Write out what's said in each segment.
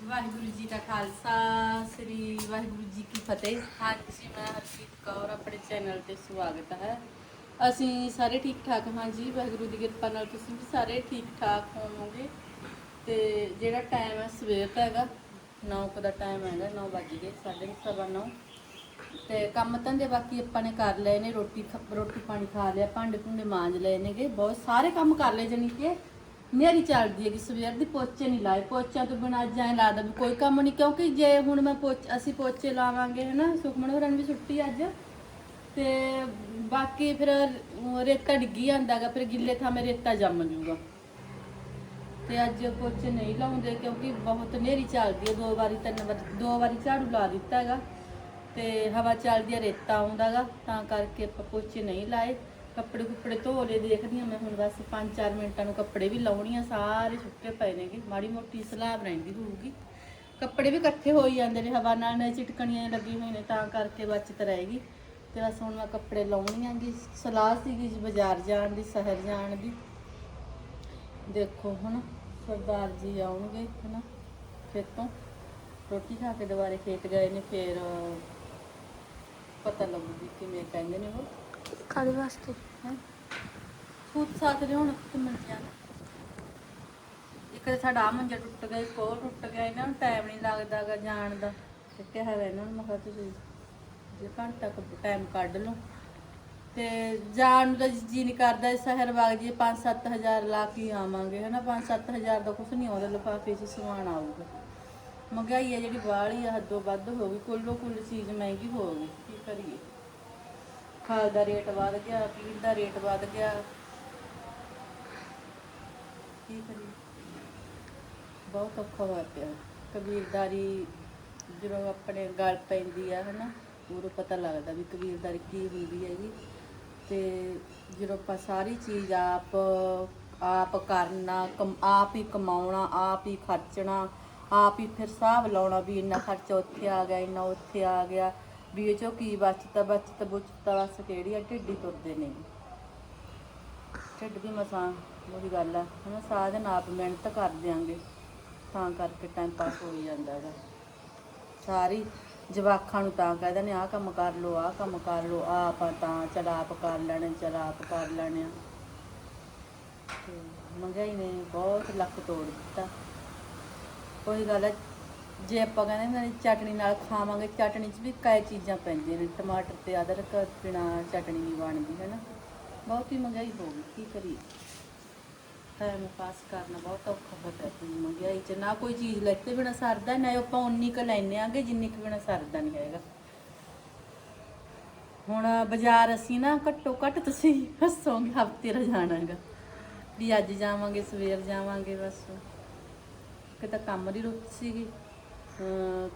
ਵਾਹਿਗੁਰੂ ਜੀ ਦਾ ਖਾਲਸਾ ਸ੍ਰੀ ਵਾਹਿਗੁਰੂ ਜੀ ਕੀ ਫਤਿਹ। ਹਾਂਜੀ ਮੈਂ ਹਰਪ੍ਰੀਤ ਕੌਰ ਆਪਣੇ ਚੈਨਲ ਤੇ ਸਵਾਗਤ ਹੈ। ਅਸੀਂ ਸਾਰੇ ਠੀਕ ਠਾਕ ਹਾਂ ਜੀ ਵਾਹਿਗੁਰੂ ਦੀ ਕਿਰਪਾ ਨਾਲ ਤੁਸੀਂ ਵੀ ਸਾਰੇ ਠੀਕ ਠਾਕ ਹੋਵੋਗੇ। ਤੇ ਜਿਹੜਾ ਟਾਈਮ ਹੈ ਸਵੇਰ ਦਾ ਹੈਗਾ 9 ਕੁ ਦਾ ਟਾਈਮ ਹੈਗਾ 9 ਵੱਜ ਗਏ ਸਾਢੇ ਕੁ ਸਵਾ 9 ਤੇ ਕੰਮ ਧੰਦੇ ਬਾਕੀ ਆਪਾਂ ਨੇ ਕਰ ਲਏ ਨੇ ਰੋਟੀ ਰੋਟੀ ਪਾਣੀ ਖਾ ਲਿਆ ਭਾਂਡੇ ਭੁੰਡੇ ਮਾਂਜ ਲਏ ਨੇਗੇ ਬਹੁਤ ਸਾਰੇ ਕੰਮ ਕਰ ਲਏ ਜਾਨੀ ਕਿ ਮੇਰੀ ਚੱਲਦੀ ਹੈ ਕਿ ਸਵੇਰ ਦੀ ਪੋਚੇ ਨਹੀਂ ਲਾਏ, ਪੋਚਿਆਂ ਤੋਂ ਬਿਨਾਂ ਅੱਜ ਐਂ ਲੱਗਦਾ ਵੀ ਕੋਈ ਕੰਮ ਨਹੀਂ, ਕਿਉਂਕਿ ਜੇ ਹੁਣ ਮੈਂ ਪੋਚ, ਅਸੀਂ ਪੋਚੇ ਲਾਵਾਂਗੇ, ਹਨਾ, ਸੁਖਮਨ ਹੋਰਾਂ ਨੂੰ ਵੀ ਛੁੱਟੀ ਅੱਜ। ਤੇ ਬਾਕੀ ਫਿਰ ਰੇਤਾ ਡਿੱਗੀ ਜਾਂਦਾਗਾ ਫਿਰ ਗਿੱਲੇ ਥਾਂ ਮੇ ਰੇਤਾ ਜੰਮ ਜੂਗਾ। ਤੇ ਅੱਜ ਪੋਚੇ ਨਹੀਂ ਲਾਉਂਦੇ, ਕਿਉਂਕਿ ਬਹੁਤ ਹਨੇਰੀ ਚੱਲਦੀ ਹੈ, ਦੋ ਵਾਰੀ, ਤਿੰਨ ਵਾਰੀ, ਦੋ ਵਾਰੀ ਝਾੜੂ ਲਾ ਦਿੱਤਾ ਹੈਗਾ। ਤੇ ਹਵਾ ਚੱਲਦੀ ਹੈ, ਰੇਤਾ ਆਉਂਦਾਗਾ ਤਾਂ ਕਰਕੇ ਆਪਾਂ ਪੋਚੇ ਨਹੀਂ ਲਾਏ। ਕੱਪੜੇ ਕੁੱਪੜੇ ਧੋ ਲਏ, ਦੇਖਦੀ ਹਾਂ ਮੈਂ ਹੁਣ ਬਸ 5-4 ਮਿੰਟਾਂ ਨੂੰ ਕੱਪੜੇ ਵੀ ਲਾਉਣੀ ਆ, ਸਾਰੇ ਸੁੱਕੇ ਪਏ ਨੇਗੇ, ਮਾੜੀ ਮੋਟੀ ਸਲਾਬ ਰਹਿੰਦੀ ਹੋਊਗੀ। ਕੱਪੜੇ ਵੀ ਇਕੱਠੇ ਹੋ ਹੀ ਜਾਂਦੇ ਨੇ, ਹਵਾ ਨਾਲ ਚਿਟਕਣੀਆਂ ਲੱਗੀ ਹੋਈ ਨੇ, ਤਾਂ ਕਰਕੇ ਬਚਤ ਰਹੇਗੀ। ਤੇ ਬਸ ਹੁਣ ਮੈਂ ਕੱਪੜੇ ਲਾਉਣੀ ਆਂਗੀ, ਸਲਾਹ ਸੀਗੀ ਜੀ ਬਾਜ਼ਾਰ ਜਾਣ ਦੀ, ਸ਼ਹਿਰ ਜਾਣ ਦੀ। ਦੇਖੋ ਹੁਣ ਸਰਦਾਰ ਜੀ ਆਉਣਗੇ, ਹਨਾ, ਖੇਤੋਂ। ਰੋਟੀ ਖਾ ਕੇ ਦੁਬਾਰੇ ਖੇਤ ਗਏ ਨੇ, ਫਿਰ ਪਤਾ ਲੱਗੂਗੀ ਕਿਵੇਂ ਕਹਿੰਦੇ ਨੇ ਉਹ। ਕਾਦੇ ਵਾਸਤੇ? ਹੈਂ? ਸਾਥ ਲਿਆਉਣ ਤੇ ਮੰਜਿਆ ਇੱਕ ਤਾਂ ਸਾਡਾ ਆਹ ਮੰਜਾ ਟੁੱਟ ਗਿਆ, ਇੱਕ ਹੋਰ ਟੁੱਟ ਗਿਆ, ਇਹਨਾਂ ਨੂੰ ਟਾਈਮ ਨਹੀਂ ਲੱਗਦਾਗਾ ਜਾਣ ਦਾ। ਤੇ ਕਿਹਾ ਹੋਇਆ ਇਹਨਾਂ ਨੂੰ, ਮੈਂ ਕਿਹਾ ਤੁਸੀਂ ਜੇ ਘੰਟਾ ਕੁ ਟਾਈਮ ਕੱਢ ਲਓ। ਤੇ ਜਾਣ ਨੂੰ ਤਾਂ ਜੀ ਨਹੀਂ ਕਰਦਾ ਸ਼ਹਿਰ ਬਾਗ ਜੀ 5-7000 ਲਾ ਕੇ ਆਵਾਂਗੇ, ਹਨਾ? 5-7000 ਦਾ ਕੁਝ ਨਹੀਂ ਆਉਂਦਾ ਲਿਫਾਫੇ 'ਚ ਸਮਾਨ ਆਊਗਾ। ਮਹਿੰਗਾਈ ਹੈ ਜਿਹੜੀ ਬਾਹਲੀ ਆ, ਹੱਦੋਂ ਵੱਧ ਹੋ ਗਈ, ਕੁੱਲੋ ਕੁੱਲ ਚੀਜ਼ ਮਹਿੰਗੀ ਹੋ ਗਈ, ਕੀ ਕਰੀਏ? ਖਾਲ ਦਾ ਰੇਟ ਵੱਧ ਗਿਆ ਪੀੜ ਦਾ ਰੇਟ ਵੱਧ ਗਿਆ। ਕੀ ਕਰੀਏ? ਬਹੁਤ ਔਖਾ ਹੋਇਆ ਪਿਆ। ਕਬੀਰਦਾਰੀ ਜਦੋਂ ਆਪਣੇ ਗੱਲ ਪੈਂਦੀ ਆ, ਹਨਾ, ਉਦੋਂ ਪਤਾ ਲੱਗਦਾ ਵੀ ਕਬੀਰਦਾਰੀ ਕੀ ਹੁੰਦੀ ਹੈਗੀ। ਤੇ ਜਦੋਂ ਆਪਾਂ ਸਾਰੀ ਚੀਜ਼ ਆਪ ਆਪ ਕਰਨਾ, ਕਮ- ਆਪ ਹੀ ਕਮਾਉਣਾ, ਆਪ ਹੀ ਖਰਚਣਾ, ਆਪ ਹੀ ਫਿਰ ਹਿਸਾਬ ਲਾਉਣਾ ਵੀ ਇੰਨਾ ਖਰਚਾ ਉੱਥੇ ਆ ਗਿਆ, ਇੰਨਾ ਉੱਥੇ ਆ ਗਿਆ। ਵੀ ਇਹ ਚੋਂ ਕੀ ਬਚਤਾ, ਬਚਤ, ਬੁਚਤਾ, ਬਸ ਕਿਹੜੀ ਆ, ਢਿੱਡੀ ਤੁਰਦੇ ਨੇ। ਢਿੱਡ ਦੀ ਮਸਾਂ ਉਹਦੀ ਗੱਲ ਆ, ਹਨਾ, ਸਾਰਾ ਦਿਨ ਆਪ ਮਿਹਨਤ ਕਰ ਦਿਆਂਗੇ, ਤਾਂ ਕਰਕੇ ਟਾਈਮ ਪਾਸ ਹੋ ਜਾਂਦਾ ਹੈਗਾ। ਸਾਰੀ ਜਵਾਖਾਂ ਨੂੰ ਤਾਂ ਕਹਿੰਦੇ ਨੇ ਆਹ ਕੰਮ ਕਰ ਲੋ ਆਹ ਕੰਮ ਕਰ ਲੋ ਆਹ ਆਪਾਂ ਤਾਂ ਚਲ ਆਪ ਕਰ ਲੈਣੇ, ਚਲ ਆਪ ਕਰ ਲੈਣੇ ਆ। ਤੇ ਮਹਿੰਗਾਈ ਨੇ ਬਹੁਤ ਲੱਕ ਤੋੜ ਦਿੱਤਾ। ਕੋਈ ਗੱਲ ਹੈ ਜੇ ਆਪਾਂ ਕਹਿੰਦੇ ਨਾ ਚਟਣੀ ਨਾਲ ਖਾਵਾਂਗੇ, ਚਟਣੀ 'ਚ ਵੀ ਕਈ ਚੀਜ਼ਾਂ ਪੈਂਦੀਆਂ ਨੇ, ਟਮਾਟਰ ਤੇ ਅਦਰਕ ਬਿਨਾ ਚਟਣੀ ਨਹੀਂ ਬਣਦੀ ਹੈ ਨਾ ਬਹੁਤ ਹੀ ਮਹਿੰਗਾਈ ਹੋ ਗਈ, ਕੀ ਕਰੀਏ? ਟਾਈਮ ਪਾਸ ਕਰਨਾ ਬਹੁਤ ਔਖਾ ਹੋ ਗਿਆ ਤੇ ਮਹਿੰਗਾਈ 'ਚ। ਨਾ ਕੋਈ ਚੀਜ਼ ਲੈਤੇ ਬਿਨਾ ਸਰਦਾ, ਨਾ ਆਪਾਂ ਉਨੀ ਕੁ ਲੈਨੇ ਆਂਗੇ ਜਿੰਨੀ ਕੁ ਬਿਨਾ ਸਰਦਾ ਨਹੀਂ ਹੈਗਾ। ਹੁਣ ਬਾਜ਼ਾਰ ਅਸੀਂ ਨਾ ਘੱਟੋ ਘੱਟ ਤੁਸੀਂ ਹੱਸੋਗੇ ਹਫ਼ਤੇ ਰ ਜਾਣਾਗਾ। ਵੀ ਅੱਜ ਜਾਵਾਂਗੇ, ਸਵੇਰ ਜਾਵਾਂਗੇ, ਬਸ। ਕਿਤੇ ਕੰਮ ਦੀ ਰੁੱਤ ਸੀਗੀ।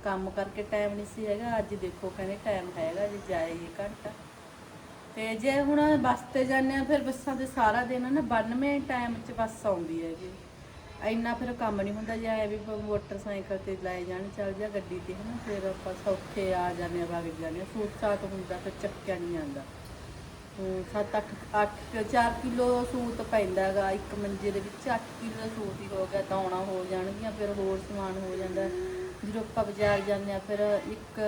ਕੰਮ ਕਰਕੇ ਟਾਈਮ ਨਹੀਂ ਸੀ ਹੈਗਾ। ਅੱਜ ਦੇਖੋ ਕਹਿੰਦੇ ਟਾਈਮ ਹੈਗਾ ਜੇ ਜਾਈਏ ਘੰਟਾ। ਤੇ ਜੇ ਹੁਣ ਬੱਸ ਤੇ ਜਾਂਦੇ ਆ ਫਿਰ ਬੱਸਾਂ ਤੇ ਸਾਰਾ ਦਿਨ ਨਾ 92 ਟਾਈਮ 'ਚ ਬੱਸ ਆਉਂਦੀ ਹੈਗੀ। ਇੰਨਾ ਫਿਰ ਕੰਮ ਨਹੀਂ ਹੁੰਦਾ ਜੇ ਐ ਵੀ ਮੋਟਰਸਾਈਕਲ ਤੇ ਲੈ ਜਾਣ ਚੱਲ ਜਾ ਗੱਡੀ ਤੇ ਹਨਾ ਫਿਰ ਆਪਾਂ ਸੌਖੇ ਆ ਜਾਂਦੇ ਆ ਵਗ ਜਾਂਦੇ ਆ। ਸੂਟ ਸਾਟ ਹੁੰਦਾ ਫਿਰ ਚੱਕਿਆ ਨਹੀਂ ਜਾਂਦਾ। ਹਮ, ਸੱਤ ਅੱਠ ਅੱਠ 4 ਕਿਲੋ ਸੂਤ ਪੈਂਦਾ ਹੈਗਾ। ਇੱਕ ਮੰਜੇ ਦੇ ਵਿੱਚ 8 ਕਿਲੋ ਸੂਤ ਹੀ ਹੋ ਗਿਆ ਦਾਉਣਾ ਹੋ ਜਾਣਗੀਆਂ ਫਿਰ ਹੋਰ ਸਮਾਨ ਹੋ ਜਾਂਦਾ। ਜਦੋਂ ਆਪਾਂ ਬਾਜ਼ਾਰ ਜਾਂਦੇ ਆ ਫਿਰ ਇੱਕ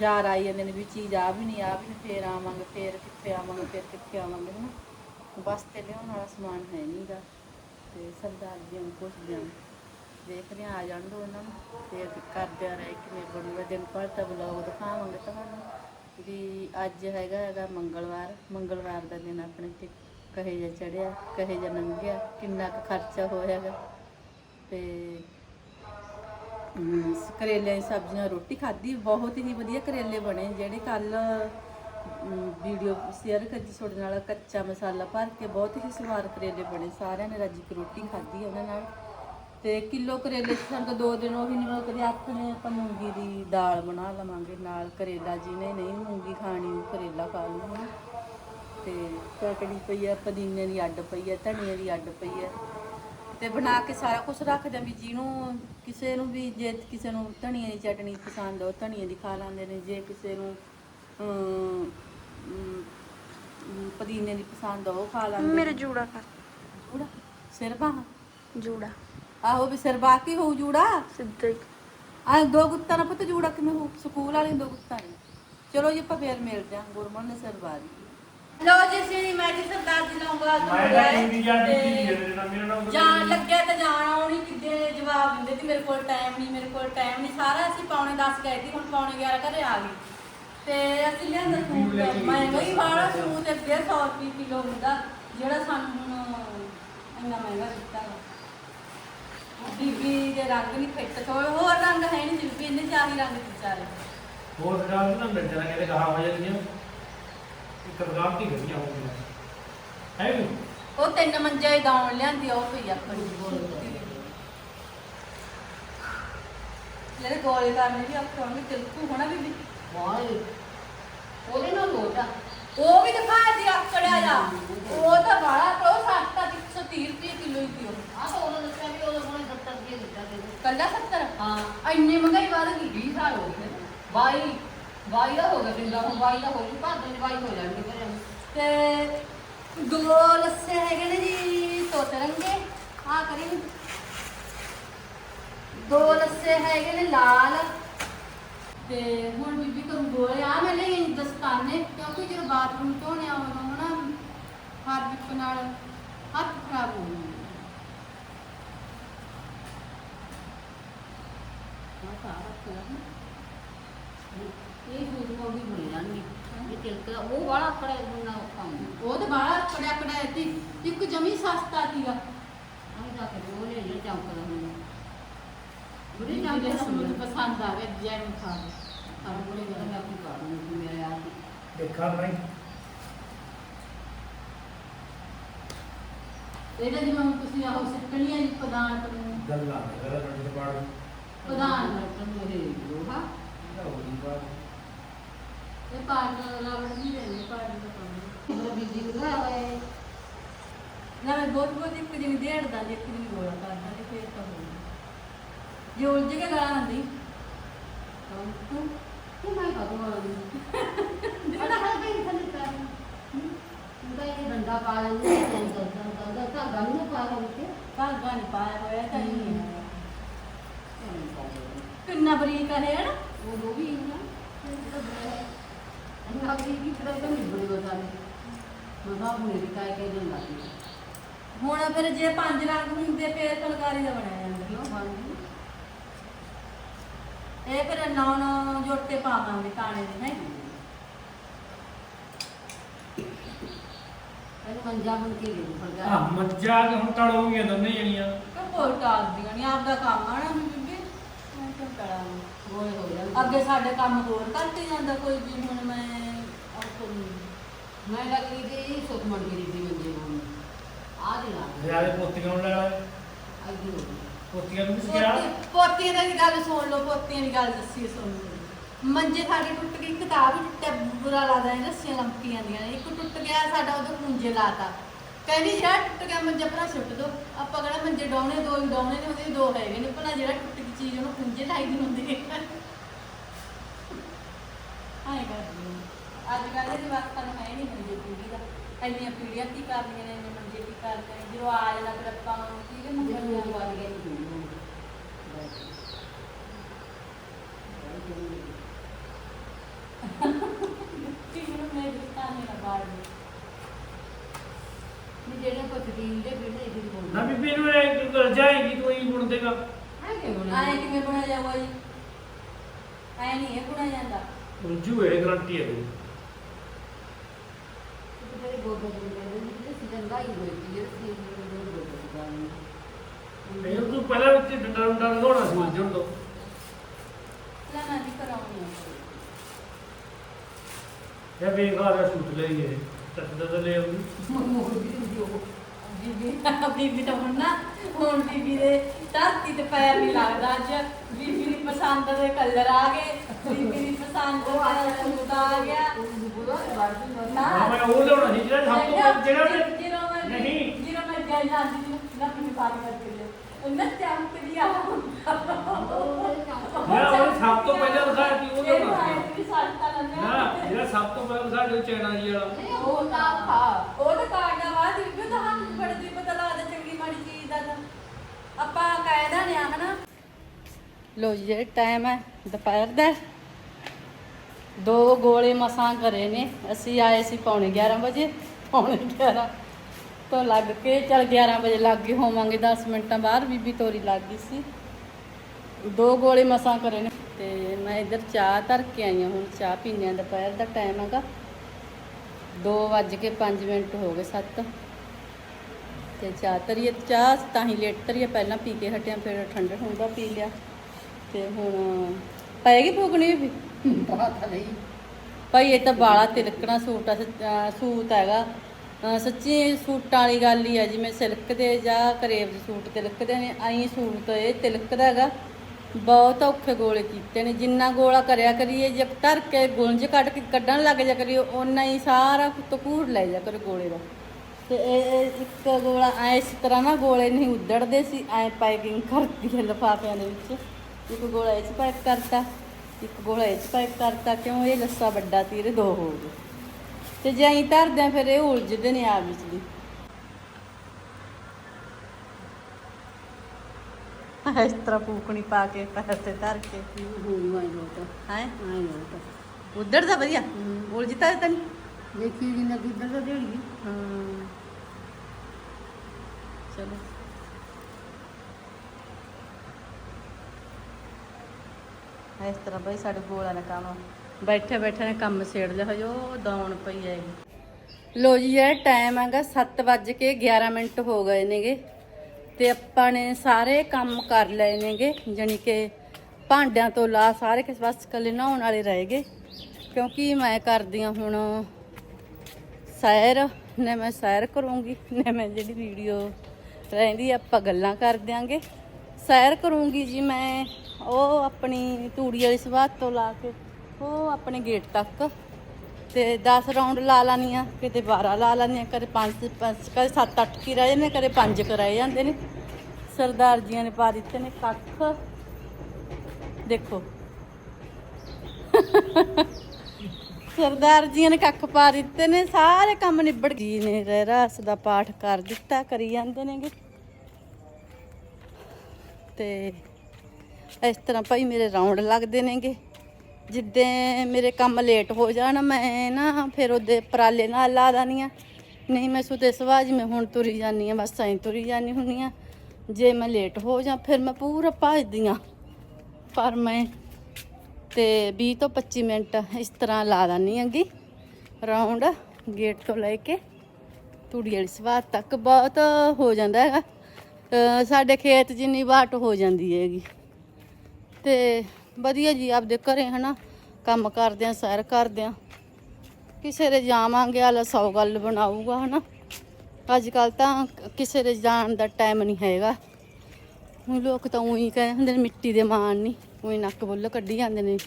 ਯਾਰ ਆਈ ਜਾਂਦੇ ਨੇ ਵੀ ਚੀਜ਼ ਆ ਵੀ ਨਹੀਂ, ਆ ਵੀ ਨਹੀਂ, ਫੇਰ ਆਵਾਂਗੇ, ਫੇਰ ਕਿੱਥੇ ਆਵਾਂਗੇ, ਫੇਰ ਕਿੱਥੇ ਆਵਾਂਗੇ, ਹਨਾ? ਬਸ ਤੇ ਲਿਆਉਣ ਵਾਲਾ ਸਮਾਨ ਹੈ ਨਹੀਂਗਾ ਤੇ ਸਰਦਾਰ ਜੀ ਨੂੰ ਪੁੱਛਦੇ ਹਾਂ। ਦੇਖਦੇ ਹਾਂ, ਆ ਜਾਣ ਦੋ ਉਹਨਾਂ ਨੂੰ। ਤੇ ਕਰਦੇ ਆ ਰਹੇ ਕਿਵੇਂ ਬਣੂਗਾ। ਦਿਨ ਭਰ ਤਾਂ ਬਲੌਗ ਦਿਖਾਵਾਂਗੇ ਤੁਹਾਨੂੰ ਵੀ ਅੱਜ ਹੈਗਾ ਹੈਗਾ ਮੰਗਲਵਾਰ। ਮੰਗਲਵਾਰ ਦਾ ਦਿਨ ਆਪਣੇ ਤੇ ਕਹੇ ਜਿਹਾ ਚੜਿਆ ਕਹੇ ਜਿਹਾ ਲੰਘਿਆ ਕਿੰਨਾ ਕੁ ਖਰਚਾ ਹੋਇਆਗਾ ਤੇ ਅਮ, ਕਰੇਲਿਆਂ ਦੀ ਸਬਜ਼ੀਆਂ ਰੋਟੀ ਖਾਧੀ ਬਹੁਤ ਹੀ ਵਧੀਆ ਕਰੇਲੇ ਬਣੇ ਜਿਹੜੇ ਕੱਲ ਵੀਡੀਓ ਸ਼ੇਅਰ ਕਰੀ ਤੁਹਾਡੇ ਨਾਲ ਕੱਚਾ ਮਸਾਲਾ ਭਰ ਕੇ ਬਹੁਤ ਹੀ ਸਵਾਦ ਕਰੇਲੇ ਬਣੇ। ਸਾਰਿਆਂ ਨੇ ਰੱਜ ਕੇ ਰੋਟੀ ਖਾਧੀ ਉਹਨਾਂ ਨਾਲ। ਤੇ ਕਿਲੋ ਕਰੇਲੇ ਸਾਨੂੰ ਤਾਂ ਦੋ ਦਿਨ ਉਹੀ ਨਹੀਂ ਮੁੱਕਦੇ ਹੱਥ ਆਪਾਂ ਮੂੰਗੀ ਦੀ ਦਾਲ ਬਣਾ ਲਵਾਂਗੇ ਨਾਲ ਕਰੇਲਾ ਜਿਹਨੇ ਨਹੀਂ ਮੂੰਗੀ ਖਾਣੀ ਉਹ ਕਰੇਲਾ ਖਾ ਲੂ ਹਨਾ। ਤੇ ਚਟਣੀ ਪਈ ਆ ਪੁਦੀਨੇ ਦੀ ਅੱਡ ਪਈ ਆ ਧਨੀਏ ਦੀ ਅੱਡ ਪਈ ਆ ਤੇ ਬਣਾ ਕੇ ਸਾਰਾ ਕੁਝ ਰੱਖਦੇ ਆ ਵੀ ਜਿਹਨੂੰ ਕਿਸੇ ਨੂੰ ਵੀ ਜੇ ਕਿਸੇ ਨੂੰ ਧਨੀਏ ਦੀ ਚਟਣੀ ਪਸੰਦ ਆ ਉਹ ਧਨੀਏ ਦੀ ਖਾ ਲੈਂਦੇ ਨੇ। ਜੇ ਕਿਸੇ ਨੂੰ ਅਮ, ਅਮ, ਅਮ, ਪੁਦੀਨੇ ਦੀ ਪਸੰਦ ਆ ਉਹ ਖਾ ਲੈਂਦੇ ਮੇਰੇ ਜੂੜਾ ਕਰ ਥੋੜਾ ਸਿਰ ਬਾਹ? ਜੂੜਾ। ਆਹੋ ਵੀ ਸਿਰ ਬਾਕੀ ਹੋਊ ਜੂੜਾ? ਸਿੱਧਾ ਹੀ। ਆ ਦੋ ਗੁੱਤਾਂ ਦਾ ਪੁੱਤ ਜੂੜਾ ਕਿਵੇਂ ਹੋਊ? ਸਕੂਲ ਵਾਲੇ ਦੋ ਗੁੱਤਾਂ ਨੇ। ਚਲੋ ਜੀ ਆਪਾਂ ਫੇਰ ਮਿਲ ਜਾਂ ਗੁਰਮਨ ਨੇ ਸਿਰ ਬਾਰੀ ਲੋ ਜੀ ਸੀ ਮੈਂ ਜੀ ਸਰਦਾਰ ਜੀ ਲਾਉਂਗਾ ਮੈਂ ਤਾਂ ਟੀਵੀ ਜਾਂ ਟੀਵੀ ਦੇ ਦੇਣਾ ਮੇਰਾ ਨਾਮ ਜਾਣ ਲੱਗਿਆ ਤੇ ਜਾਣ ਆਉਣੀ ਕਿੱਦੇ ਜਵਾਬ ਦਿੰਦੇ ਸੀ ਮੇਰੇ ਕੋਲ ਟਾਈਮ ਨਹੀਂ ਮੇਰੇ ਕੋਲ ਟਾਈਮ ਨਹੀਂ ਸਾਰਾ ਅਸੀਂ ਪੌਣੇ 10 ਗਏ ਸੀ ਹੁਣ ਪੌਣੇ 11 ਘਰੇ ਆ ਗਏ। ਤੇ ਅਸੀਂ ਲਿਆਂਦਾ ਸੂਟ ਮਹਿੰਗਾ ਹੀ ਵਾਲਾ ਸੂਟ ਤੇ 150 ਰੁਪਏ ਕਿਲੋ ਹੁੰਦਾ ਜਿਹੜਾ ਸਾਨੂੰ ਹੁਣ ਇੰਨਾ ਮਹਿੰਗਾ ਦਿੱਤਾ ਬੀਬੀ ਦੇ ਰੰਗ ਨਹੀਂ ਫਿੱਟ ਹੋਏ ਹੋਰ ਰੰਗ ਹੈ ਨਹੀਂ ਬੀਬੀ ਇਹਨੇ ਚਾਹੀ ਰੰਗ ਦੇ ਵਿਚਾਰੇ ਹੋਰ ਸਰਕਾਰ ਨੂੰ ਮਿਲ ਜਾਣਾ ਕਹਿੰਦੇ ਕਹਾ ਹੋ ਜਾਂਦੀਆਂ ਇਹ ਕਰਦਾਰ ਦੀ ਗਲੀਆਂ ਹੋ ਗਈਆਂ। ਹੈ ਵੀ ਉਹ ਤਿੰਨ ਮੰਜੇ ਡਾਉਣ ਲਿਆਂਦੀ ਉਹ ਪਈ ਆਪਣੀ ਜਿਹੜੇ ਗੋਲੇ ਕਰਨੇ ਵੀ ਆਖੋ ਉਹਨੇ ਤਿਲਕੂ ਹੋਣਾ ਵੀ ਵਾਏ ਉਹਦੇ ਨਾਲ ਲੋਟਾ ਉਹ ਵੀ ਦਿਖਾਇਆ ਸੀ ਆਕੜਿਆ ਜਾ। ਉਹ ਤਾਂ ਬਾਲਾ ਤੋਂ 130 ਰੁਪਏ ਕਿਲੋ ਹੀ ਦਿਓ। ਆ ਤਾਂ ਉਹਨਾਂ ਦੱਸਿਆ ਵੀ ਉਹਦੇ ਕੋਲ 70 ਰੁਪਏ ਦਿੱਤਾ ਕੱਲਾ 70 ਹਾਂ। ਇੰਨੀ ਮਹਿੰਗਾਈ ਵਧ ਗਈ। 20 ਸਾਲ ਹੋ ਗਏ। 22 ਵਾਈ ਦਾ ਹੋ ਗਿਆ ਬਿੰਦਾ ਹੁਣ ਵਾਈ ਦਾ ਹੋ ਗਿਆ ਭਾਦੋਂ ਚ ਵਾਈ ਹੋ ਜਾਣਗੇ ਭੈਣ ਤੇ ਦੋ ਲੱਸੇ ਹੈਗੇ ਨੇ ਜੀ ਤੋਤੇ ਰੰਗੇ ਆ ਕਰੀ। ਦੋ ਲੱਸੇ ਹੈਗੇ ਨੇ ਲਾਲ। ਤੇ ਹੁਣ ਬੀਬੀ ਕੋਲ ਗੋਲੇ ਆ ਮੈਂ ਦਸਤਾਨੇ, ਕਿਉਂਕਿ ਜਦੋਂ ਬਾਥਰੂਮ ਧੋਣਿਆ ਹੋਣਾ ਹਨਾ ਹਰ ਵਿੱਚ ਨਾਲ ਤਿਲਕ ਉਹ ਵਾਲਾ ਕੜੇ ਬੁਣਾ ਕੰਮ ਉਹ ਤੇ ਬਾਹਲਾ ਕੜਿਆ ਕੜਿਆ ਸੀ। ਇੱਕ ਜਮੀ ਸਸਤਾ ਸੀਗਾ। ਅਸੀਂ ਜਾ ਕੇ ਉਹ ਲੈ ਲੈ ਚੌਂਕਦਾ ਹੁੰਦਾ ਬੁਰੀ ਨਾਮ ਦੇ ਸਾਨੂੰ ਪਸੰਦ ਆ ਗਿਆ ਜੈ ਨੂੰ ਖਾ। ਸਾਨੂੰ ਕੋਲੇ ਗੱਲ ਮੈਂ ਆਪਣੀ ਕਰ ਦੂੰਗੀ ਮੇਰੇ ਯਾਰ ਦੀ ਦੇਖਾ ਨਹੀਂ ਇਹਦਾ ਜਿਵੇਂ ਹੁਣ ਤੁਸੀਂ ਆਹੋ ਸਿੱਕਣੀਆਂ ਜੀ ਪ੍ਰਦਾਨ ਕਰੋ ਗੱਲਾਂ ਗੱਲਾਂ ਨੰਬਰ ਪਾੜ ਪ੍ਰਧਾਨ ਤੁਹਾਨੂੰ ਇਹ ਲੋਹਾ ਹੋ। ਗਈ ਬਾਤ ਇਹ ਪਾਰਟਨਰ ਲਾਵੜ ਨਹੀਂ ਰਹਿੰਦੇ ਪਾਰਟਨਰ ਕੰਮ ਮੇਰਾ ਬੀਜੀ ਲਗਾਇਆ ਹੋਇਆ ਹੈ ਨਾ ਮੈਂ ਬਹੁਤ ਬਹੁਤ ਇੱਕ ਦਿਨ ਡੇਢ ਦਾ ਇੱਕ ਦਿਨ ਗੋਲਾ ਕਰਦਾ ਤੇ ਫੇਰ ਤਾਂ ਹੋ ਜੇ ਉਲਝ ਕੇ ਗਾਲਾਂ ਆਂਦੀ। ਤੂੰ ਤੂੰ ਮੈਂ ਕਦੋਂ ਆਉਂਦੀ ਅੜਾ ਹਲ ਕੇ ਥੱਲੇ ਪੈ ਉਹਦਾ ਇਹ ਡੰਡਾ ਪਾ ਲੈਂਦੇ ਤਾਂ ਤਾਂ ਤਾਂ ਤਾਂ ਤਾਂ ਗੰਨ ਨੂੰ ਪਾ ਲੈਂਦੇ ਘਰ ਘਰ ਪਾਇਆ ਹੋਇਆ ਤਾਂ ਨਹੀਂ ਹੈ। ਕਿੰਨਾ ਬਰੀਕ ਹੈ ਨਾ ਉਹ ਵੀ ਨਾ ਕੀ ਦਾ ਨਹੀਂ ਬੜੀ ਬਤਾ ਨੇ ਮਜ਼ਾ ਬੁਣੇ ਦੀ ਕਾਇ ਕੇ ਦਿਨ ਲੱਗੀ ਹੁਣ ਫਿਰ ਜੇ ਪੰਜ ਰੰਗ ਹੁੰਦੇ ਫੇਰ ਫੁਲਕਾਰੀ ਦਾ ਬਣਾਇਆ ਜਾਂਦਾ। ਬੰਦੀ ਇਹ ਫਿਰ ਨੌ ਨੌ ਜੋਟੇ ਪਾਵਾਂਗੇ ਤਾਣੇ ਦੇ ਹੈ? ਇਹਨੂੰ ਮੰਜਾ ਬਣ ਕੇ ਦੇ ਆ ਮੱਜਾ ਕੇ ਹੁਣ ਤੜ ਹੋ ਗਈਆਂ ਦੋਨੇ ਜਣੀਆਂ। ਕੋਈ ਟਾਲਦੀਆਂ ਨਹੀਂ ਆਪਦਾ ਕੰਮ ਆ ਨਾ ਹੁਣ ਬੀਬੀ। ਮੈਂ ਕਿਉਂ ਕਰਾਂ? ਹੋਏ ਹੋ ਜਾਂਦਾ ਅੱਗੇ ਸਾਡੇ ਕੰਮ ਹੋਰ ਕਰਕੇ ਜਾਂਦਾ ਕੋਈ ਵੀ ਹੁਣ ਮੈਂ ਮੈਂ ਲੱਗੀ ਕਿ ਇਹ ਸੁਖ ਮਣ ਕੇ ਦੀ ਮੰਜੇ ਨੂੰ ਆ ਦੇ ਲਾ ਹਜ਼ਾਰੇ ਪੋਤੀਆਂ ਨੂੰ ਲੈ ਆਏ ਅੱਗੇ ਹੋ ਗਈ। ਪੋਤੀਆਂ ਨੂੰ ਕਿਹਾ? ਪੋਤੀ- ਪੋਤੀਆਂ ਦੀ ਗੱਲ ਸੁਣ ਲਓ ਪੋਤੀਆਂ ਦੀ ਗੱਲ ਦੱਸੀ ਸੁਣ ਲਓ। ਮੰਜੇ ਸਾਡੇ ਟੁੱਟ ਗਈ ਕਿਤਾਬ ਹੀ ਤੇ ਬੁਰਾ ਲੱਗਦਾ ਹੈ ਰੱਸੀਆਂ ਲੰਪੀਆਂ ਦੀਆਂ। ਨੇ। ਇੱਕ ਟੁੱਟ ਗਿਆ ਸਾਡਾ ਉਹਦੇ ਪੁੰਜੇ ਲਾਤਾ। ਕਹਿੰਦੀ ਜਿਹੜਾ ਟੁੱਟ ਗਿਆ ਮੰਜਾ ਭਰਾ ਸੁੱਟ ਦੋ। ਆਪਾਂ ਕਿਹੜਾ ਮੰਜੇ ਡਾਉਣੇ ਦੋ ਹੀ ਡਾਉਣੇ ਨੇ ਉਹਦੇ ਦੋ ਹੈਗੇ ਨੇ। ਭਲਾ ਜਿਹੜਾ ਟੁੱਟ ਗਈ ਚੀਜ਼ ਉਹਨੂੰ ਪੁੰਜੇ ਲਾਈ ਦੀ ਹੁੰਦੀ ਹੈ। ਆਏ ਕਰਦੀ ਹਾਂ। ਅੱਜ ਕੱਲ੍ਹ ਦੇ ਜਵਾਕਾਂ ਨੂੰ ਹੈ ਨਹੀਂ ਮੰਜੇ ਪੀੜੀ ਦਾ, ਇੰਨੀਆਂ ਪੀੜੀਆਂ ਕੀ ਕਰਦੀਆਂ ਨੇ, ਇੰਨੇ ਮੰਜੇ ਕੀ ਕਰਦੇ ਨੇ, ਜਦੋਂ ਆ ਜਾਣਾ ਫਿਰ ਆਪਾਂ ਨੂੰ ਕੀ ਮੰਜੇ ਮੰਜੇ ਨੂੰ ਵਾਰ ਗਏ ਨਹੀਂ ਚੀਜ਼ ਨੂੰ ਮੈਂ ਦਿੱਤਾ ਨਹੀਂ ਨਾ ਬਾਹਰ ਨੂੰ ਨਹੀਂ ਜਿਹੜੇ ਕੋ ਸਟੀਲ ਦੇ ਬਿੰਦੇ ਜਿਹੜੀ ਬੋਲ ਨਾ ਬੀਬੀ ਨੂੰ ਇਹ ਜਾਏਗੀ ਤੂੰ ਹੀ ਬੁਣ ਦੇਗਾ ਹੈ ਕਿ ਬੋਲ ਆਏ ਕਿਵੇਂ ਬੁਣਿਆ ਜਾਊਗਾ ਜੀ ਐ ਨਹੀਂ ਇਹ ਬੁਣਿਆ ਜਾਂਦਾ ਉਲਝੂ ਹੈ ਗਰੰਟੀ ਹੈ ਤੇਰੀ ਤੇਰੇ ਗੋਡੇ ਦੇ ਬਿੰਦੇ ਜਿਹੜੇ ਸਿਜੰਗਾ ਹੀ ਹੋਈ ਸੀ ਜਿਹੜੇ ਸੀ ਜਿਹੜੇ ਗੋਡੇ ਦੇ ਗਾਣੇ ਇਹ ਤੂੰ ਪਹਿਲਾਂ ਵਿੱਚ ਡੰਡਾ ਡੰਡਾ ਲਗਾਉਣਾ ਸੀ ਉਲਝਣ ਤੋਂ। ਲੈ ਨਾ ਦੀ ਕਰਾਉਣੀ ਆ। ਇਹ ਬੇਕਾਰ ਸੂਟ ਲਈ ਇਹ ਤੱਕ ਦਾ ਲੈ ਆਉਂਦੀ ਉਹ ਬੀਬੀ ਬੀਬੀ ਤਾਂ ਹੁਣ ਨਾ ਹੁਣ ਬੀਬੀ ਦੇ ਧਰਤੀ ਤੇ ਪੈਰ ਨਹੀਂ ਲੱਗਦਾ ਅੱਜ। ਬੀਬੀ ਦੀ ਪਸੰਦ ਦੇ ਕਲਰ ਆ ਗਏ ਬੀਬੀ ਦੀ ਪਸੰਦ ਦਾ ਸੂਟ ਆ ਗਿਆ। ਉਹ ਨਾ ਹਾਂ ਮੈਂ ਉਹ ਲਿਆਉਣਾ ਸੀ ਜਿਹੜਾ ਸਭ ਤੋਂ ਪਹਿਲਾਂ- ਜਿਹੜਾ ਉਹਨੇ ਨਾ ਕਰਕੇ ਲੈ ਉਹਨਾਂ ਚੰਪ ਲਿਆ। ਮੈਂ ਉਹ ਸਭ ਤੋਂ ਪਹਿਲਾਂ ਦਿਖਾਇਆ ਸੀ ਉਹ ਲੰਨਾ ਨਾ ਜਿਹੜਾ ਸਭ ਤੋਂ ਪਹਿਲਾਂ ਦਿਖਾਇਆ ਸੀ ਉਹ ਚੈਨਾ ਜੀ ਵਾਲਾ। ਉਹ ਤਾਂ ਖਾ ਉਹ ਤਾਂ ਕਾਰਡਾ ਬਾਅਦ ਵੀ ਤਾਂ ਹੱਥ ਫੜਦੀ ਪਤਾ ਲੱਗਦਾ ਚੰਗੀ ਮਾੜੀ ਚੀਜ਼ ਦਾ ਤਾਂ। ਆਪਾਂ ਕਹਿ ਲੋ ਜੀ ਜਿਹੜੇ ਟਾਈਮ ਹੈ ਦੁਪਹਿਰ ਦਾ। ਦੋ ਗੋਲੇ ਮਸਾਂ ਕਰੇ ਨੇ। ਅਸੀਂ ਆਏ ਸੀ ਪੌਣੇ 11 ਵਜੇ ਪੌਣੇ 11 ਤੋਂ ਲੱਗ ਕੇ ਚਲ 11 ਵਜੇ ਲੱਗ ਗਏ ਹੋਵਾਂਗੇ 10 ਮਿੰਟਾਂ ਬਾਅਦ ਬੀਬੀ ਤੋਰੀ ਲੱਗ ਗਈ ਸੀ। ਦੋ ਗੋਲੇ ਮਸਾਂ ਕਰੇ ਨੇ। ਤੇ ਮੈਂ ਇੱਧਰ ਚਾਹ ਧਰ ਕੇ ਆਈ ਹਾਂ ਹੁਣ ਚਾਹ ਪੀਣੇ ਆ ਦੁਪਹਿਰ ਦਾ ਟਾਈਮ ਹੈਗਾ। 2 ਵੱਜ ਕੇ 5 ਮਿੰਟ ਹੋ ਗਏ 7 ਤੇ ਚਾਹ ਤਰੀਏ ਚਾਹ ਤਾਂ ਹੀ ਲੇਟ ਤਰੀਏ ਪਹਿਲਾਂ ਪੀ ਕੇ ਹਟਿਆ ਫਿਰ ਠੰਡਾ ਹੁੰਦਾ ਪੀ ਲਿਆ। ਤੇ ਹੁਣ ਪਏਗੀ ਫੂਕਣੀ ਵੀ ਪਤਾ ਨਹੀਂ। ਭਾਈ ਇਹ ਤਾਂ ਬਾਲਾ ਤਿਲਕਣਾ ਸੂਟ ਆ ਸੂਟ ਹੈਗਾ। ਸੱਚੀ ਸੂਟਾਂ ਵਾਲੀ ਗੱਲ ਹੀ ਆ ਜਿਵੇਂ ਸਿਲਕ ਦੇ ਜਾਂ ਕਰੇਬ ਦੇ ਸੂਟ ਤਿਲਕਦੇ ਨੇ, ਆਈ ਸੂਟ ਇਹ ਤਿਲਕਦਾ ਹੈਗਾ। ਬਹੁਤ ਔਖੇ ਗੋਲੇ ਕੀਤੇ ਨੇ, ਜਿੰਨਾ ਗੋਲਾ ਕਰਿਆ ਕਰੀਏ, ਜੇ ਧਰ ਕੇ ਗੁੰਝ ਕੱਢ ਕੇ ਕੱਢਣ ਲੱਗ ਜਾ ਕਰੀਏ, ਓਨਾ ਹੀ ਸਾਰਾ ਤਕੂੜ ਲੈ ਜਾ ਕਰੇ ਗੋਲੇ ਦਾ। ਤੇ ਇਹ ਇੱਕ ਗੋਲਾ ਐ ਇਸ ਤਰ੍ਹਾਂ ਨਾ ਗੋਲੇ ਨਹੀਂ ਉਧੜਦੇ ਸੀ, ਐ ਪੈਕਿੰਗ ਕਰਤੀ ਹੈ ਲਿਫਾਫਿਆਂ ਦੇ ਵਿੱਚ। ਇੱਕ ਗੋਲਾ ਇਹ ਚ ਪੈਕ ਕਰਤਾ, ਇੱਕ ਗੋਲਾ ਇਹ ਚ ਪੈਕ ਕਰਤਾ, ਕਿਉਂ ਇਹ ਲੱਸਾ ਵੱਡਾ ਤੀਰੇ ਦੋ ਹੋ ਗਏ ਤੇ ਜੇ ਅਸੀਂ ਧਰਦੇ ਆ ਫਿਰ ਇਹ ਉਲਝਦੇ ਨੇ ਆ ਵਿੱਚ ਦੀ ਇਸ ਤਰ੍ਹਾਂ ਫੂਕਣੀ ਪਾ ਕੇ ਪੈਰ ਤੇ ਧਰ ਕੇ। ਹੁਣ ਮੈਂ ਲੋਟ ਹੈ? ਆਏ ਲੋਟ ਉਧੜਦਾ ਵਧੀਆ? ਉਲਝਦਾ ਤਾਂ ਨਹੀਂ? ਦੇਖੀ ਜੀ ਨਾ ਕਿੱਧਰ ਦਾ ਦੇੜੀ ਹਾਂ। ਚਲੋ। ਇਸ ਤਰ੍ਹਾਂ ਬਈ ਸਾਡੇ ਗੋਲਾ ਨੇ ਕੰਮ ਬੈਠੇ ਬੈਠੇ ਨੇ ਕੰਮ ਛੇੜ ਲਿਆ ਹੋ ਜੋ ਦੌਣ ਪਈ ਹੈ ਲੋ ਜੀ, ਇਹ ਟਾਈਮ ਹੈਗਾ 7 ਵੱਜ ਕੇ 11 ਮਿੰਟ ਹੋ ਗਏ ਨੇਗੇ। ਤੇ ਆਪਾਂ ਨੇ ਸਾਰੇ ਕੰਮ ਕਰ ਲਏ ਨੇਗੇ, ਜਾਣੀ ਕਿ ਭਾਂਡਿਆਂ ਤੋਂ ਲਾ ਸਾਰੇ ਕਿਸ ਬਸ ਕੱਲੇ ਨਹਾਉਣ ਵਾਲੇ ਰਹਿ ਗਏ। ਕਿਉਂਕਿ ਮੈਂ ਕਰਦੀ ਹਾਂ ਹੁਣ ਸੈਰ, ਨੇ ਮੈਂ ਸੈਰ ਕਰੂੰਗੀ, ਨੇ ਮੈਂ ਜਿਹੜੀ ਵੀਡੀਓ ਰਹਿੰਦੀ ਆਪਾਂ ਗੱਲਾਂ ਕਰ ਦਿਆਂਗੇ। ਸੈਰ ਕਰੂੰਗੀ ਜੀ ਮੈਂ, ਉਹ ਆਪਣੀ ਤੂੜੀ ਵਾਲੀ ਸਵਾਤ ਤੋਂ ਲਾ ਕੇ। ਉਹ ਆਪਣੇ ਗੇਟ ਤੱਕ। ਤੇ 10 ਰਾਉਂਡ ਲਾ ਲਾਨੀ ਆ ਕਿਤੇ 12 ਲਾ ਲਾਨੀ ਆ ਕਦੇ 5 ਕਦੇ 7 8 ਕੀ ਰਹਿ ਜਾਂਦੇ ਕਦੇ 5 ਕਰਾਏ ਜਾਂਦੇ ਨੇ। ਸਰਦਾਰ ਜੀਆਂ ਨੇ ਪਾ ਦਿੱਤੇ ਨੇ ਕੱਖ। ਦੇਖੋ। ਸਰਦਾਰ ਜੀਆਂ ਨੇ ਕੱਖ ਪਾ ਦਿੱਤੇ ਨੇ, ਸਾਰੇ ਕੰਮ ਨਿਬੜ ਗਏ। ਨੇ ਰਹਿ ਰਸ ਦਾ ਪਾਠ ਕਰ ਦਿੱਤਾ, ਕਰੀ ਜਾਂਦੇ ਨੇਗੇ। ਤੇ ਇਸ ਤਰ੍ਹਾਂ ਭਾਈ ਮੇਰੇ ਰਾਉਂਡ ਲੱਗਦੇ ਨੇਗੇ। ਜਿੱਦਾਂ ਮੇਰੇ ਕੰਮ ਲੇਟ ਹੋ ਜਾਣ, ਮੈਂ ਨਾ ਫਿਰ ਉਹਦੇ ਪਰਾਲੇ ਨਾਲ ਲਾ ਦਾਨੀ ਆ ਨਹੀਂ, ਮੈਂ ਸੁਤੇ ਸਵਾਜ, ਮੈਂ ਹੁਣ ਤੁਰੀ ਜਾਨੀ ਆ ਬਸ ਐਂ ਤੁਰੀ ਜਾਨੀ ਹੁੰਨੀ ਆ ਜੇ ਮੈਂ ਲੇਟ ਹੋ ਜਾਂ, ਫਿਰ ਮੈਂ ਪੂਰਾ ਭੱਜਦੀ ਆ ਪਰ ਮੈਂ ਤੇ 20 ਤੋਂ 25 ਮਿੰਟ ਇਸ ਤਰ੍ਹਾਂ ਲਾ ਦਾਨੀ ਆਂਗੀ ਰਾਉਂਡ ਗੇਟ ਤੋਂ ਲੈ ਕੇ ਤੂੜੀ ਵਾਲੀ ਸਵਾਤ ਤੱਕ ਬਹੁਤ ਹੋ ਜਾਂਦਾ ਹੈਗਾ। ਸਾਡੇ ਖੇਤ ਜਿੰਨੀ ਵਾਟ ਹੋ ਜਾਂਦੀ ਹੈਗੀ। ਤੇ ਵਧੀਆ ਜੀ, ਆਪਦੇ ਘਰੇ ਹਨਾ, ਕੰਮ ਕਰਦੇ ਆ, ਸੈਰ ਕਰਦੇ ਆ। ਕਿਸੇ ਦੇ ਜਾਵਾਂਗੇ, ਆਲਾ ਸੌ ਗੱਲ ਬਣਾਊਗਾ ਹਨਾ। ਅੱਜ ਕੱਲ ਤਾਂ ਕਿਸੇ ਦੇ ਜਾਣ ਦਾ ਟਾਈਮ ਨਹੀਂ ਹੈਗਾ। ਹੁਣ ਲੋਕ ਤਾਂ ਉਹੀ ਕਹਿੰਦੇ ਹੁੰਦੇ ਨੇ, ਮਿੱਟੀ ਦੇ ਮਾਣ ਨਹੀਂ ਉਹੀ ਨੱਕ ਬੁੱਲ ਕੱਢੀ ਜਾਂਦੇ ਨੇ,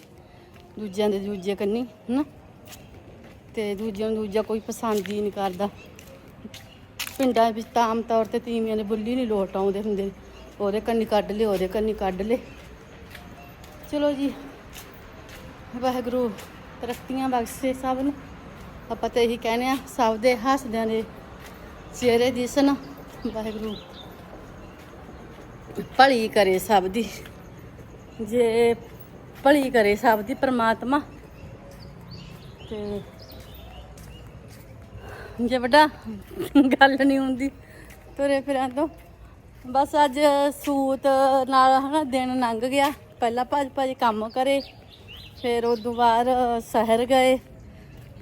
ਦੂਜਿਆਂ ਦੇ ਦੂਜੇ ਕੰਨੀ, ਹਨਾ। ਤੇ ਦੂਜਿਆਂ ਨੂੰ ਦੂਜਾ ਕੋਈ ਪਸੰਦ ਹੀ ਨਹੀਂ ਕਰਦਾ। ਪਿੰਡਾਂ ਵਿੱਚ ਤਾਂ ਆਮ ਤੌਰ ਤੇ ਤੀਵੀਆਂ ਦੇ ਬੁੱਲੀ ਨਹੀਂ ਲੋਟ ਆਉਂਦੇ ਹੁੰਦੇ। ਉਹਦੇ ਕੰਨੀ ਕੱਢ ਲਏ, ਉਹਦੇ ਕੰਨੀ ਕੱਢ ਲਏ। ਚਲੋ ਜੀ, ਵਾਹਿਗੁਰੂ, ਤਰੱਕੀਆਂ ਬਖਸ਼ੇ ਸਭ ਨੂੰ। ਆਪਾਂ ਤਾਂ ਇਹੀ ਕਹਿੰਦੇ ਆ ਸਭ ਦੇ ਹੱਸਦਿਆਂ ਦੇ ਚਿਹਰੇ ਦਿਸਣ। ਵਾਹਿਗੁਰੂ, ਭਲੀ ਕਰੇ ਸਭ ਦੀ। ਜੇ ਭਲੀ ਕਰੇ ਸਭ ਦੀ ਪ੍ਰਮਾਤਮਾ, ਤੇ ਜੇ ਵੱਡਾ ਗੱਲ ਨਹੀਂ ਹੁੰਦੀ ਤੁਰੇ ਫਿਰਾਂ ਤੋਂ। ਬਸ ਅੱਜ ਸੂਤ ਨਾਲ ਹਨਾ, ਦਿਨ ਲੰਘ ਗਿਆ। ਪਹਿਲਾਂ ਭੱਜ ਭੱਜ ਕੰਮ ਕਰੇ, ਫਿਰ ਉਦੋਂ ਬਾਅਦ ਸ਼ਹਿਰ ਗਏ।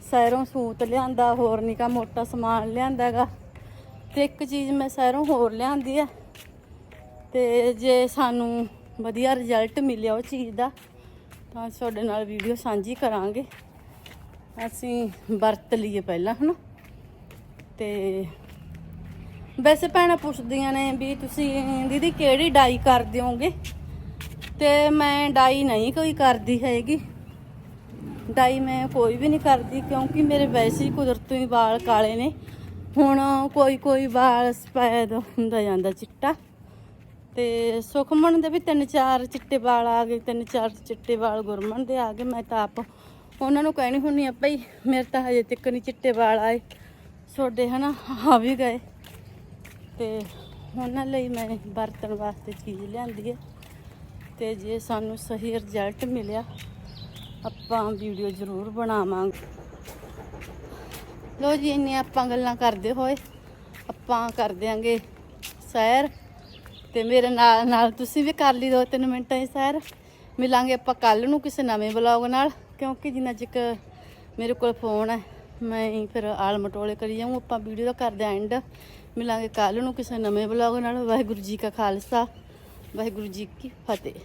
ਸ਼ਹਿਰੋਂ ਸੂਤ ਲਿਆਂਦਾ, ਹੋਰ ਨਿੱਕਾ ਮੋਟਾ ਸਮਾਨ ਲਿਆਂਦਾਗਾ ਤੇ ਇੱਕ ਚੀਜ਼ ਮੈਂ ਸ਼ਹਿਰੋਂ ਹੋਰ ਲਿਆਂਦੀ ਆ, ਤੇ ਜੇ ਸਾਨੂੰ ਵਧੀਆ ਰਿਜ਼ਲਟ ਮਿਲਿਆ ਉਹ ਚੀਜ਼ ਦਾ, ਤਾਂ ਤੁਹਾਡੇ ਨਾਲ ਵੀਡੀਓ ਸਾਂਝੀ ਕਰਾਂਗੇ। ਅਸੀਂ ਵਰਤ ਲਈਏ ਪਹਿਲਾਂ, ਹਨਾ? ਤੇ ਵੈਸੇ ਭੈਣਾਂ ਪੁੱਛਦੀਆਂ ਨੇ ਵੀ ਤੁਸੀਂ ਦੀਦੀ ਕਿਹੜੀ ਡਾਈ ਕਰ ਦਿਓਗੇ ਤੇ ਮੈਂ ਡਾਈ ਨਹੀਂ ਕੋਈ ਕਰਦੀ ਹੈਗੀ। ਡਾਈ ਮੈਂ ਕੋਈ ਵੀ ਨਹੀਂ ਕਰਦੀ ਕਿਉਂਕਿ ਮੇਰੇ ਵੈਸੇ ਹੀ ਕੁਦਰਤੀ ਹੀ ਵਾਲ ਕਾਲੇ ਨੇ। ਹੁਣ ਕੋਈ ਕੋਈ ਵਾਲ ਸਫੈਦ ਹੁੰਦਾ ਜਾਂਦਾ ਚਿੱਟਾ। ਤੇ ਸੁਖਮਨ ਦੇ ਵੀ ਤਿੰਨ ਚਾਰ ਚਿੱਟੇ ਵਾਲ ਆ ਗਏ, ਤਿੰਨ ਚਾਰ ਚਿੱਟੇ ਵਾਲ ਗੁਰਮਨ ਦੇ ਆ ਗਏ। ਮੈਂ ਤਾਂ ਆਪ ਉਹਨਾਂ ਨੂੰ ਕਹਿਣੀ ਹੁੰਨੀ ਆ, ਭਈ ਮੇਰੇ ਤਾਂ ਹਜੇ ਤੱਕ ਨਹੀਂ ਚਿੱਟੇ ਵਾਲ ਆਏ। ਤੁਹਾਡੇ ਹਨਾ ਆ ਵੀ ਗਏ। ਤੇ ਉਹਨਾਂ ਲਈ ਮੈਂ ਵਰਤਣ ਵਾਸਤੇ ਚੀਜ਼ ਲਿਆਂਦੀ ਹੈ ਤੇ ਜੇ ਸਾਨੂੰ ਸਹੀ ਰਿਜ਼ਲਟ ਮਿਲਿਆ, ਆਪਾਂ ਵੀਡੀਓ ਜ਼ਰੂਰ ਬਣਾਵਾਂਗੇ। ਲੋ ਜੀ ਇੰਨੇ ਆਪਾਂ ਗੱਲਾਂ ਕਰਦੇ ਹੋਏ, ਆਪਾਂ ਕਰ ਦਿਆਂਗੇ ਸੈਰ। ਤੇ ਮੇਰੇ ਨਾਲ ਨਾਲ ਤੁਸੀਂ ਵੀ ਕਰ ਲਈ ਦੋ ਤਿੰਨ ਮਿੰਟਾਂ ਦੀ ਸੈਰ। ਮਿਲਾਂਗੇ ਆਪਾਂ ਕੱਲ ਨੂੰ ਕਿਸੇ ਨਵੇਂ ਵਲੌਗ ਨਾਲ, ਕਿਉਂਕਿ ਜਿੰਨਾ ਚਿਕ ਮੇਰੇ ਕੋਲ ਫੋਨ ਹੈ, ਮੈਂ ਹੀ ਫਿਰ ਆਲ ਮਟੋਲੇ ਕਰੀ ਜਾਊਂ, ਆਪਾਂ ਵੀਡੀਓ ਦਾ ਕਰਦੇ ਐਂਡ ਮਿਲਾਂਗੇ ਕੱਲ ਨੂੰ ਕਿਸੇ ਨਵੇਂ ਵਲੌਗ ਨਾਲ। ਵਾਹਿਗੁਰੂ ਜੀ ਕਾ ਖਾਲਸਾ। ਵਾਹਿਗੁਰੂ ਜੀ ਕੀ ਫਤਿਹ।